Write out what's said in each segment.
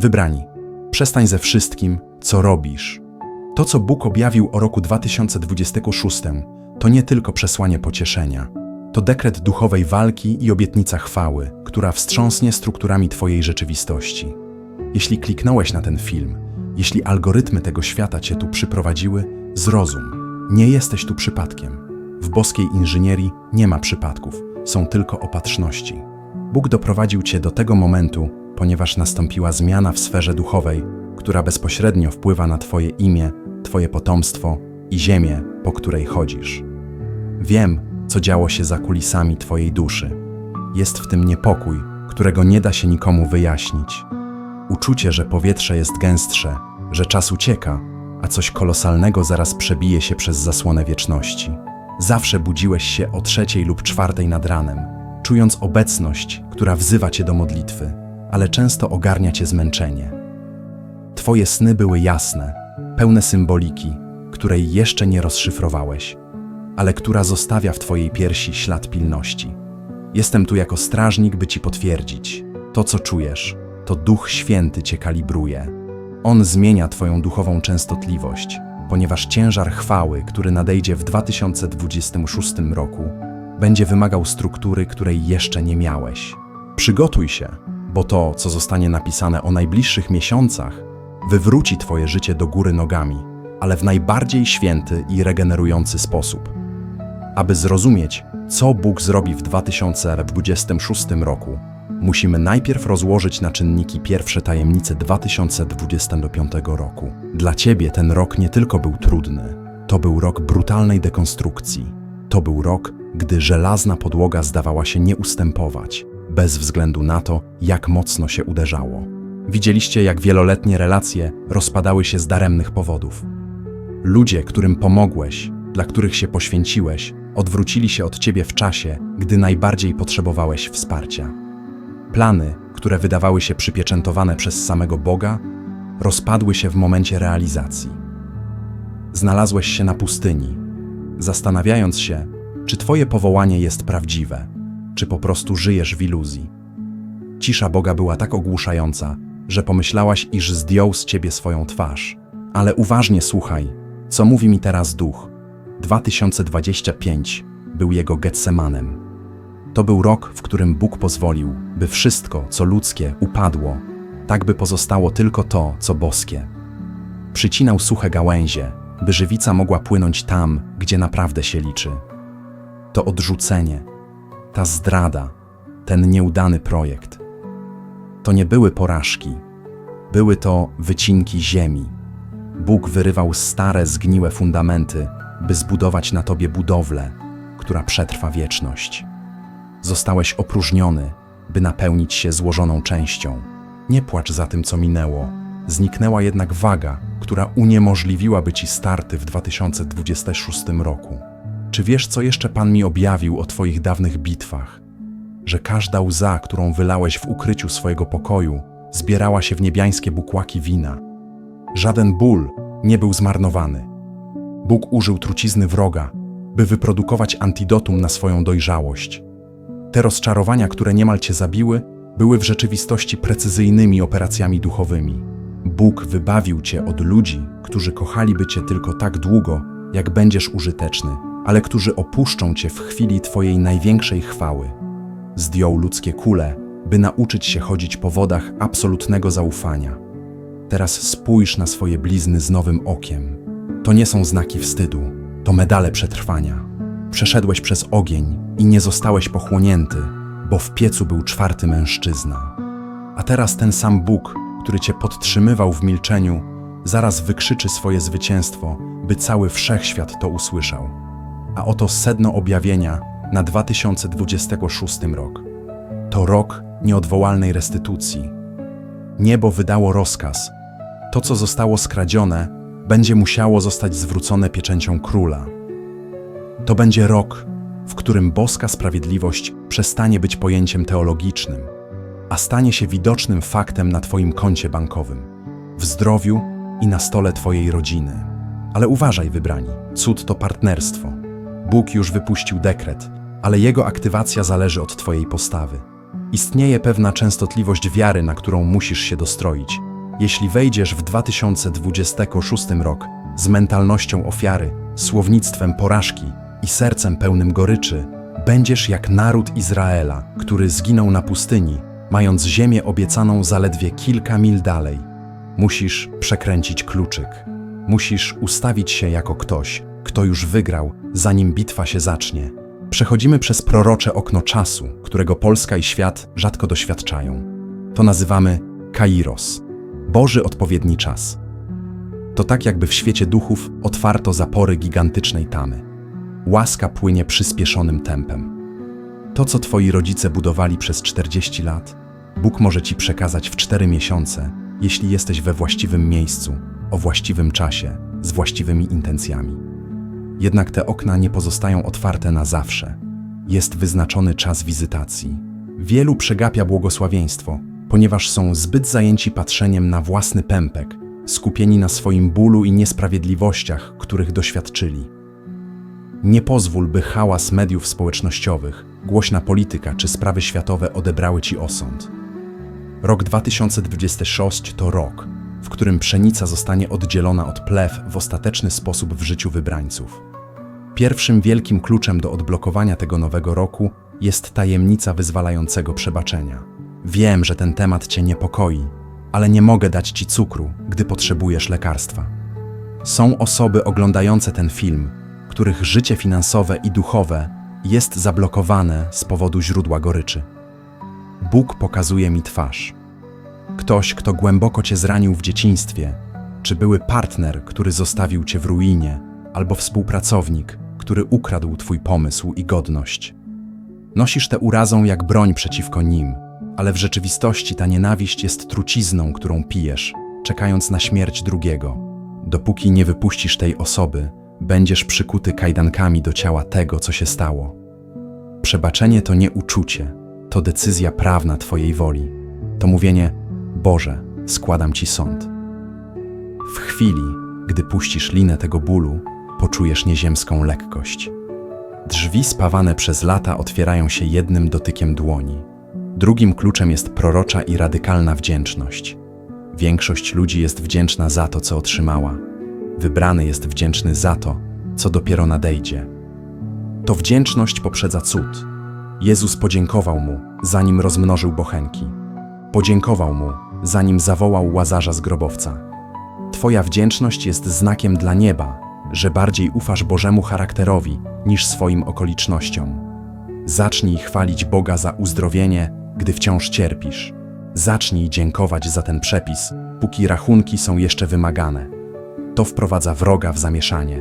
Wybrani, przestań ze wszystkim, co robisz. To, co Bóg objawił o roku 2026, to nie tylko przesłanie pocieszenia. To dekret duchowej walki i obietnica chwały, która wstrząsnie strukturami Twojej rzeczywistości. Jeśli kliknąłeś na ten film, jeśli algorytmy tego świata Cię tu przyprowadziły, zrozum. Nie jesteś tu przypadkiem. W boskiej inżynierii nie ma przypadków, są tylko opatrzności. Bóg doprowadził Cię do tego momentu, ponieważ nastąpiła zmiana w sferze duchowej, która bezpośrednio wpływa na Twoje imię, Twoje potomstwo i ziemię, po której chodzisz. Wiem, co działo się za kulisami Twojej duszy. Jest w tym niepokój, którego nie da się nikomu wyjaśnić. Uczucie, że powietrze jest gęstsze, że czas ucieka, a coś kolosalnego zaraz przebije się przez zasłonę wieczności. Zawsze budziłeś się o trzeciej lub czwartej nad ranem, czując obecność, która wzywa cię do modlitwy, ale często ogarnia cię zmęczenie. Twoje sny były jasne, pełne symboliki, której jeszcze nie rozszyfrowałeś, ale która zostawia w twojej piersi ślad pilności. Jestem tu jako strażnik, by ci potwierdzić. To, co czujesz, to Duch Święty cię kalibruje. On zmienia twoją duchową częstotliwość, ponieważ ciężar chwały, który nadejdzie w 2026 roku, będzie wymagał struktury, której jeszcze nie miałeś. Przygotuj się, bo to, co zostanie napisane o najbliższych miesiącach, wywróci twoje życie do góry nogami, ale w najbardziej święty i regenerujący sposób. Aby zrozumieć, co Bóg zrobi w 2026 roku, musimy najpierw rozłożyć na czynniki pierwsze tajemnice 2025 roku. Dla Ciebie ten rok nie tylko był trudny, to był rok brutalnej dekonstrukcji. To był rok, gdy żelazna podłoga zdawała się nie ustępować, bez względu na to, jak mocno się uderzało. Widzieliście, jak wieloletnie relacje rozpadały się z daremnych powodów. Ludzie, którym pomogłeś, dla których się poświęciłeś, odwrócili się od ciebie w czasie, gdy najbardziej potrzebowałeś wsparcia. Plany, które wydawały się przypieczętowane przez samego Boga, rozpadły się w momencie realizacji. Znalazłeś się na pustyni, zastanawiając się, czy Twoje powołanie jest prawdziwe, czy po prostu żyjesz w iluzji. Cisza Boga była tak ogłuszająca, że pomyślałaś, iż zdjął z ciebie swoją twarz. Ale uważnie słuchaj, co mówi mi teraz duch. 2025 był jego Getsemanem. To był rok, w którym Bóg pozwolił, by wszystko, co ludzkie, upadło, tak by pozostało tylko to, co boskie. Przycinał suche gałęzie, by żywica mogła płynąć tam, gdzie naprawdę się liczy. To odrzucenie, ta zdrada, ten nieudany projekt. To nie były porażki, były to wycinki ziemi. Bóg wyrywał stare, zgniłe fundamenty, by zbudować na tobie budowlę, która przetrwa wieczność. Zostałeś opróżniony, by napełnić się złożoną częścią. Nie płacz za tym, co minęło. Zniknęła jednak waga, która uniemożliwiłaby ci starty w 2026 roku. Czy wiesz, co jeszcze Pan mi objawił o Twoich dawnych bitwach? Że każda łza, którą wylałeś w ukryciu swojego pokoju, zbierała się w niebiańskie bukłaki wina. Żaden ból nie był zmarnowany. Bóg użył trucizny wroga, by wyprodukować antidotum na swoją dojrzałość. Te rozczarowania, które niemal cię zabiły, były w rzeczywistości precyzyjnymi operacjami duchowymi. Bóg wybawił cię od ludzi, którzy kochaliby cię tylko tak długo, jak będziesz użyteczny, ale którzy opuszczą cię w chwili twojej największej chwały. Zdjął ludzkie kule, by nauczyć się chodzić po wodach absolutnego zaufania. Teraz spójrz na swoje blizny z nowym okiem. To nie są znaki wstydu, to medale przetrwania. Przeszedłeś przez ogień i nie zostałeś pochłonięty, bo w piecu był czwarty mężczyzna. A teraz ten sam Bóg, który cię podtrzymywał w milczeniu, zaraz wykrzyczy swoje zwycięstwo, by cały wszechświat to usłyszał. A oto sedno objawienia na 2026 rok. To rok nieodwołalnej restytucji. Niebo wydało rozkaz. To, co zostało skradzione, będzie musiało zostać zwrócone pieczęcią króla. To będzie rok, w którym boska sprawiedliwość przestanie być pojęciem teologicznym, a stanie się widocznym faktem na Twoim koncie bankowym, w zdrowiu i na stole Twojej rodziny. Ale uważaj, wybrani, cud to partnerstwo. Bóg już wypuścił dekret, ale jego aktywacja zależy od Twojej postawy. Istnieje pewna częstotliwość wiary, na którą musisz się dostroić, Jeśli wejdziesz w 2026 rok z mentalnością ofiary, słownictwem porażki i sercem pełnym goryczy, będziesz jak naród Izraela, który zginął na pustyni, mając ziemię obiecaną zaledwie kilka mil dalej. Musisz przekręcić kluczyk. Musisz ustawić się jako ktoś, kto już wygrał, zanim bitwa się zacznie. Przechodzimy przez prorocze okno czasu, którego Polska i świat rzadko doświadczają. To nazywamy Kairos, Boży odpowiedni czas. To tak, jakby w świecie duchów otwarto zapory gigantycznej tamy. Łaska płynie przyspieszonym tempem. To, co twoi rodzice budowali przez 40 lat, Bóg może ci przekazać w 4 miesiące, jeśli jesteś we właściwym miejscu, o właściwym czasie, z właściwymi intencjami. Jednak te okna nie pozostają otwarte na zawsze. Jest wyznaczony czas wizytacji. Wielu przegapia błogosławieństwo, ponieważ są zbyt zajęci patrzeniem na własny pępek, skupieni na swoim bólu i niesprawiedliwościach, których doświadczyli. Nie pozwól, by hałas mediów społecznościowych, głośna polityka czy sprawy światowe odebrały ci osąd. Rok 2026 to rok, w którym pszenica zostanie oddzielona od plew w ostateczny sposób w życiu wybrańców. Pierwszym wielkim kluczem do odblokowania tego nowego roku jest tajemnica wyzwalającego przebaczenia. Wiem, że ten temat cię niepokoi, ale nie mogę dać ci cukru, gdy potrzebujesz lekarstwa. Są osoby oglądające ten film, których życie finansowe i duchowe jest zablokowane z powodu źródła goryczy. Bóg pokazuje mi twarz. Ktoś, kto głęboko cię zranił w dzieciństwie, czy były partner, który zostawił cię w ruinie, albo współpracownik, który ukradł twój pomysł i godność. Nosisz tę urazą jak broń przeciwko nim, ale w rzeczywistości ta nienawiść jest trucizną, którą pijesz, czekając na śmierć drugiego. Dopóki nie wypuścisz tej osoby, będziesz przykuty kajdankami do ciała tego, co się stało. Przebaczenie to nie uczucie, to decyzja prawna Twojej woli. To mówienie: Boże, składam Ci sąd. W chwili, gdy puścisz linę tego bólu, poczujesz nieziemską lekkość. Drzwi spawane przez lata otwierają się jednym dotykiem dłoni. Drugim kluczem jest prorocza i radykalna wdzięczność. Większość ludzi jest wdzięczna za to, co otrzymała. Wybrany jest wdzięczny za to, co dopiero nadejdzie. To wdzięczność poprzedza cud. Jezus podziękował mu, zanim rozmnożył bochenki. Podziękował mu, zanim zawołał łazarza z grobowca. Twoja wdzięczność jest znakiem dla nieba, że bardziej ufasz Bożemu charakterowi niż swoim okolicznościom. Zacznij chwalić Boga za uzdrowienie, gdy wciąż cierpisz. Zacznij dziękować za ten przepis, póki rachunki są jeszcze wymagane. To wprowadza wroga w zamieszanie.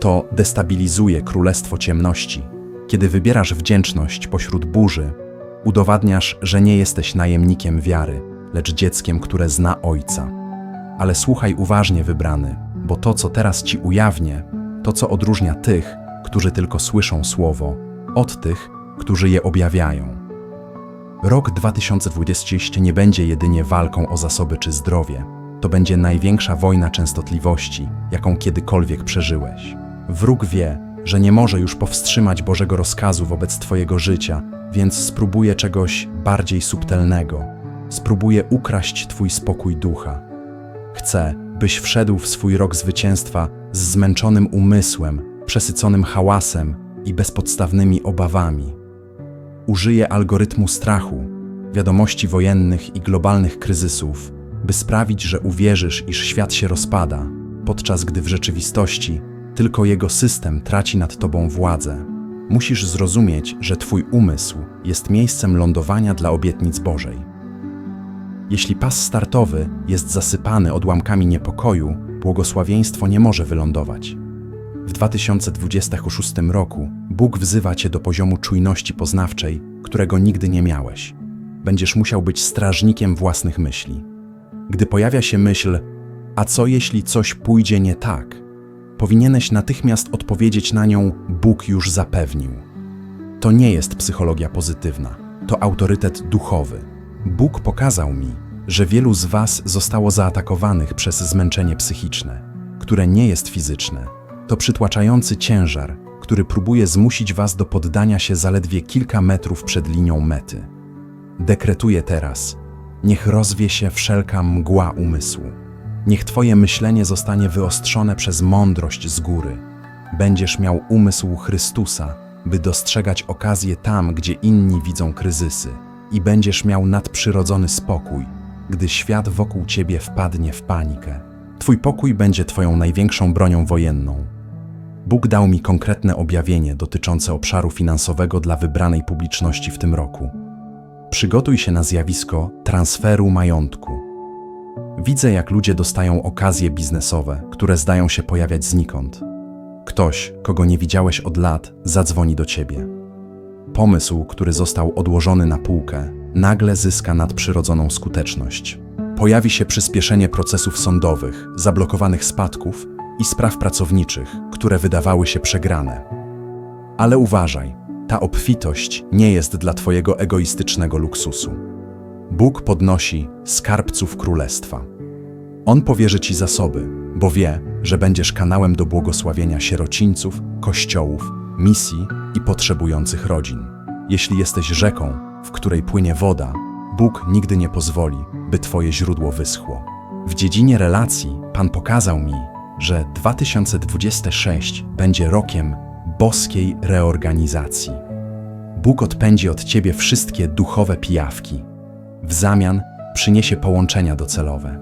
To destabilizuje królestwo ciemności. Kiedy wybierasz wdzięczność pośród burzy, udowadniasz, że nie jesteś najemnikiem wiary, lecz dzieckiem, które zna Ojca. Ale słuchaj uważnie, wybrany, bo to, co teraz ci ujawnię, to, co odróżnia tych, którzy tylko słyszą słowo, od tych, którzy je objawiają. Rok 2020 nie będzie jedynie walką o zasoby czy zdrowie. To będzie największa wojna częstotliwości, jaką kiedykolwiek przeżyłeś. Wróg wie, że nie może już powstrzymać Bożego rozkazu wobec Twojego życia, więc spróbuje czegoś bardziej subtelnego. Spróbuje ukraść Twój spokój ducha. Chce, byś wszedł w swój rok zwycięstwa z zmęczonym umysłem, przesyconym hałasem i bezpodstawnymi obawami. Użyje algorytmu strachu, wiadomości wojennych i globalnych kryzysów, by sprawić, że uwierzysz, iż świat się rozpada, podczas gdy w rzeczywistości tylko jego system traci nad tobą władzę. Musisz zrozumieć, że twój umysł jest miejscem lądowania dla obietnic Bożej. Jeśli pas startowy jest zasypany odłamkami niepokoju, błogosławieństwo nie może wylądować. W 2026 roku Bóg wzywa cię do poziomu czujności poznawczej, którego nigdy nie miałeś. Będziesz musiał być strażnikiem własnych myśli. Gdy pojawia się myśl, a co jeśli coś pójdzie nie tak? Powinieneś natychmiast odpowiedzieć na nią: Bóg już zapewnił. To nie jest psychologia pozytywna, to autorytet duchowy. Bóg pokazał mi, że wielu z Was zostało zaatakowanych przez zmęczenie psychiczne, które nie jest fizyczne. To przytłaczający ciężar, który próbuje zmusić Was do poddania się zaledwie kilka metrów przed linią mety. Dekretuję teraz: Niech rozwie się wszelka mgła umysłu. Niech Twoje myślenie zostanie wyostrzone przez mądrość z góry. Będziesz miał umysł Chrystusa, by dostrzegać okazje tam, gdzie inni widzą kryzysy, i będziesz miał nadprzyrodzony spokój, gdy świat wokół Ciebie wpadnie w panikę. Twój pokój będzie Twoją największą bronią wojenną. Bóg dał mi konkretne objawienie dotyczące obszaru finansowego dla wybranej publiczności w tym roku. Przygotuj się na zjawisko transferu majątku. Widzę, jak ludzie dostają okazje biznesowe, które zdają się pojawiać znikąd. Ktoś, kogo nie widziałeś od lat, zadzwoni do ciebie. Pomysł, który został odłożony na półkę, nagle zyska nadprzyrodzoną skuteczność. Pojawi się przyspieszenie procesów sądowych, zablokowanych spadków i spraw pracowniczych, które wydawały się przegrane. Ale uważaj, ta obfitość nie jest dla Twojego egoistycznego luksusu. Bóg podnosi skarbców królestwa. On powierzy Ci zasoby, bo wie, że będziesz kanałem do błogosławienia sierocińców, kościołów, misji i potrzebujących rodzin. Jeśli jesteś rzeką, w której płynie woda, Bóg nigdy nie pozwoli, by Twoje źródło wyschło. W dziedzinie relacji Pan pokazał mi, że 2026 będzie rokiem boskiej reorganizacji. Bóg odpędzi od ciebie wszystkie duchowe pijawki. W zamian przyniesie połączenia docelowe.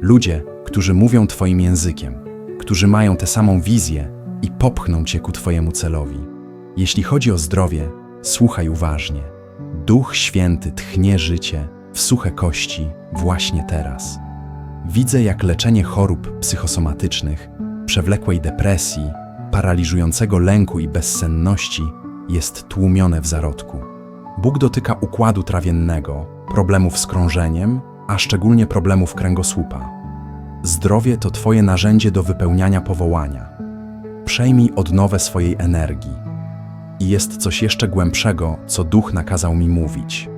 Ludzie, którzy mówią Twoim językiem, którzy mają tę samą wizję i popchną Cię ku Twojemu celowi. Jeśli chodzi o zdrowie, słuchaj uważnie. Duch Święty tchnie życie w suche kości właśnie teraz. Widzę, jak leczenie chorób psychosomatycznych, przewlekłej depresji, paraliżującego lęku i bezsenności jest tłumione w zarodku. Bóg dotyka układu trawiennego, problemów z krążeniem, a szczególnie problemów kręgosłupa. Zdrowie to Twoje narzędzie do wypełniania powołania. Przejmij odnowę swojej energii. I jest coś jeszcze głębszego, co Duch nakazał mi mówić.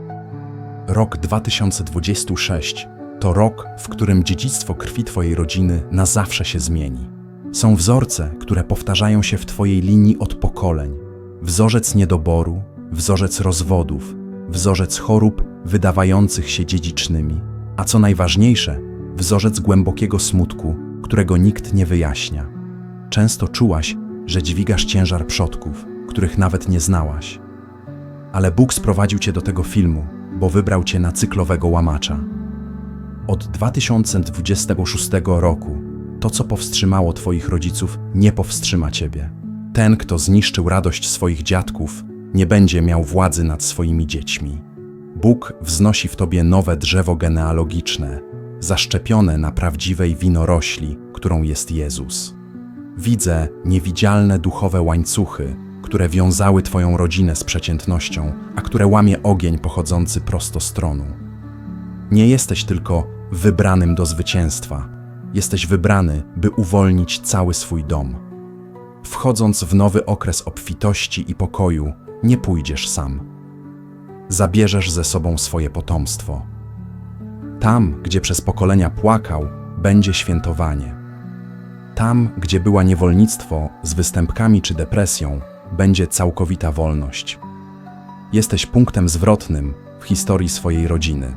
Rok 2026 to rok, w którym dziedzictwo krwi Twojej rodziny na zawsze się zmieni. Są wzorce, które powtarzają się w Twojej linii od pokoleń. Wzorzec niedoboru, wzorzec rozwodów, wzorzec chorób wydawających się dziedzicznymi, a co najważniejsze, wzorzec głębokiego smutku, którego nikt nie wyjaśnia. Często czułaś, że dźwigasz ciężar przodków, których nawet nie znałaś. Ale Bóg sprowadził cię do tego filmu, bo wybrał cię na cyklowego łamacza. Od 2026 roku to, co powstrzymało Twoich rodziców, nie powstrzyma Ciebie. Ten, kto zniszczył radość swoich dziadków, nie będzie miał władzy nad swoimi dziećmi. Bóg wznosi w Tobie nowe drzewo genealogiczne, zaszczepione na prawdziwej winorośli, którą jest Jezus. Widzę niewidzialne duchowe łańcuchy, które wiązały Twoją rodzinę z przeciętnością, a które łamie ogień pochodzący prosto z tronu. Nie jesteś tylko wybranym do zwycięstwa. Jesteś wybrany, by uwolnić cały swój dom. Wchodząc w nowy okres obfitości i pokoju, nie pójdziesz sam. Zabierzesz ze sobą swoje potomstwo. Tam, gdzie przez pokolenia płakał, będzie świętowanie. Tam, gdzie była niewolnictwo z występkami czy depresją, będzie całkowita wolność. Jesteś punktem zwrotnym w historii swojej rodziny.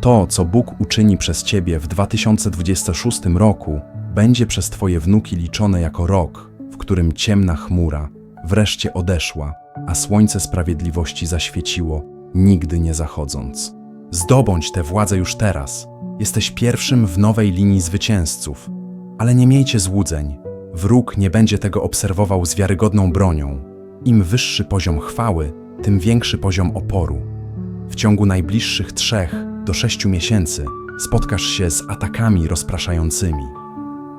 To, co Bóg uczyni przez Ciebie w 2026 roku, będzie przez Twoje wnuki liczone jako rok, w którym ciemna chmura wreszcie odeszła, a słońce sprawiedliwości zaświeciło, nigdy nie zachodząc. Zdobądź tę władzę już teraz. Jesteś pierwszym w nowej linii zwycięzców. Ale nie miejcie złudzeń. Wróg nie będzie tego obserwował z wiarygodną bronią. Im wyższy poziom chwały, tym większy poziom oporu. W ciągu najbliższych trzech do sześciu miesięcy spotkasz się z atakami rozpraszającymi.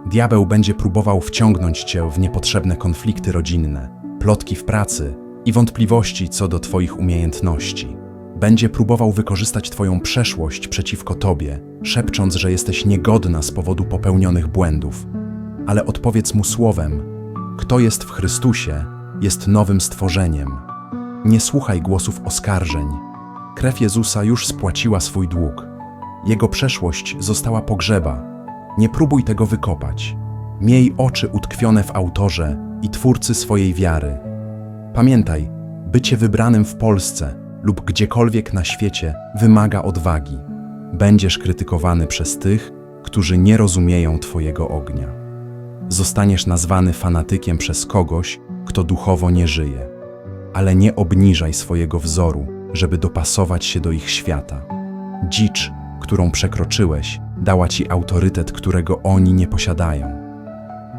Diabeł będzie próbował wciągnąć cię w niepotrzebne konflikty rodzinne, plotki w pracy i wątpliwości co do Twoich umiejętności. Będzie próbował wykorzystać Twoją przeszłość przeciwko Tobie, szepcząc, że jesteś niegodna z powodu popełnionych błędów. Ale odpowiedz mu słowem: Kto jest w Chrystusie, jest nowym stworzeniem. Nie słuchaj głosów oskarżeń. Krew Jezusa już spłaciła swój dług. Jego przeszłość została pogrzeba. Nie próbuj tego wykopać. Miej oczy utkwione w autorze i twórcy swojej wiary. Pamiętaj, bycie wybranym w Polsce lub gdziekolwiek na świecie wymaga odwagi. będziesz krytykowany przez tych, którzy nie rozumieją Twojego ognia. Zostaniesz nazwany fanatykiem przez kogoś, kto duchowo nie żyje. Ale nie obniżaj swojego wzoru, żeby dopasować się do ich świata. Dzicz, którą przekroczyłeś, dała ci autorytet, którego oni nie posiadają.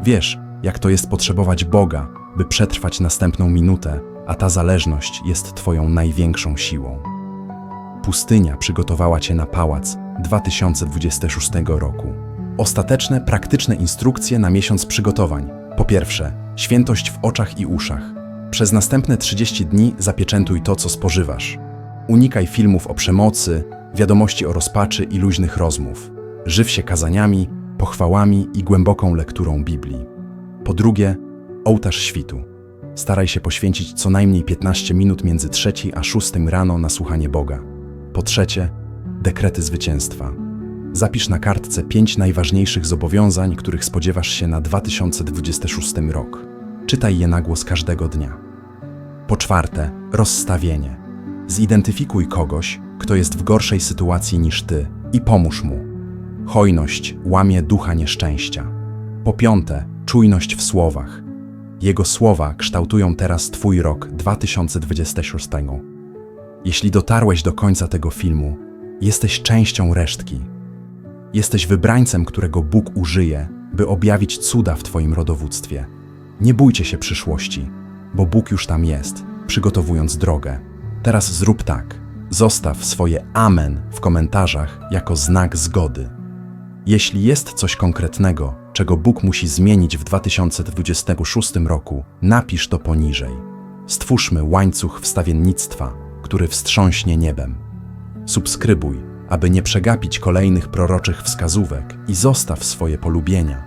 Wiesz, jak to jest potrzebować Boga, by przetrwać następną minutę, a ta zależność jest Twoją największą siłą. Pustynia przygotowała Cię na pałac 2026 roku. Ostateczne, praktyczne instrukcje na miesiąc przygotowań. Po pierwsze, świętość w oczach i uszach. Przez następne 30 dni zapieczętuj to, co spożywasz. Unikaj filmów o przemocy, wiadomości o rozpaczy i luźnych rozmów. Żyw się kazaniami, pochwałami i głęboką lekturą Biblii. Po drugie, ołtarz świtu. Staraj się poświęcić co najmniej 15 minut między trzeciej a szóstym rano na słuchanie Boga. Po trzecie, dekrety zwycięstwa. Zapisz na kartce pięć najważniejszych zobowiązań, których spodziewasz się na 2026 rok. Czytaj je na głos każdego dnia. Po czwarte, rozstawienie. Zidentyfikuj kogoś, kto jest w gorszej sytuacji niż ty i pomóż mu. Hojność łamie ducha nieszczęścia. Po piąte, czujność w słowach. Jego słowa kształtują teraz Twój rok 2026. Jeśli dotarłeś do końca tego filmu, jesteś częścią resztki. Jesteś wybrańcem, którego Bóg użyje, by objawić cuda w Twoim rodowództwie. Nie bójcie się przyszłości, bo Bóg już tam jest, przygotowując drogę. Teraz zrób tak. Zostaw swoje amen w komentarzach jako znak zgody. Jeśli jest coś konkretnego, czego Bóg musi zmienić w 2026 roku, napisz to poniżej. Stwórzmy łańcuch wstawiennictwa, który wstrząśnie niebem. Subskrybuj, aby nie przegapić kolejnych proroczych wskazówek i zostaw swoje polubienia,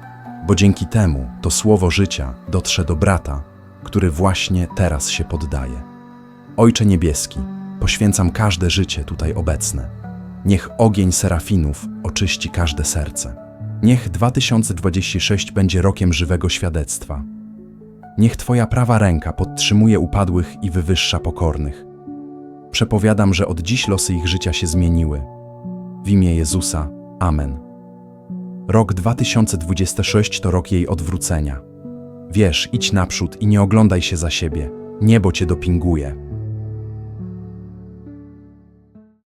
bo dzięki temu to słowo życia dotrze do brata, który właśnie teraz się poddaje. Ojcze Niebieski, poświęcam każde życie tutaj obecne. Niech ogień serafinów oczyści każde serce. Niech 2026 będzie rokiem żywego świadectwa. Niech Twoja prawa ręka podtrzymuje upadłych i wywyższa pokornych. Przepowiadam, że od dziś losy ich życia się zmieniły. W imię Jezusa. Amen. Rok 2026 to rok jej odwrócenia. Wiesz, idź naprzód i nie oglądaj się za siebie. Niebo cię dopinguje.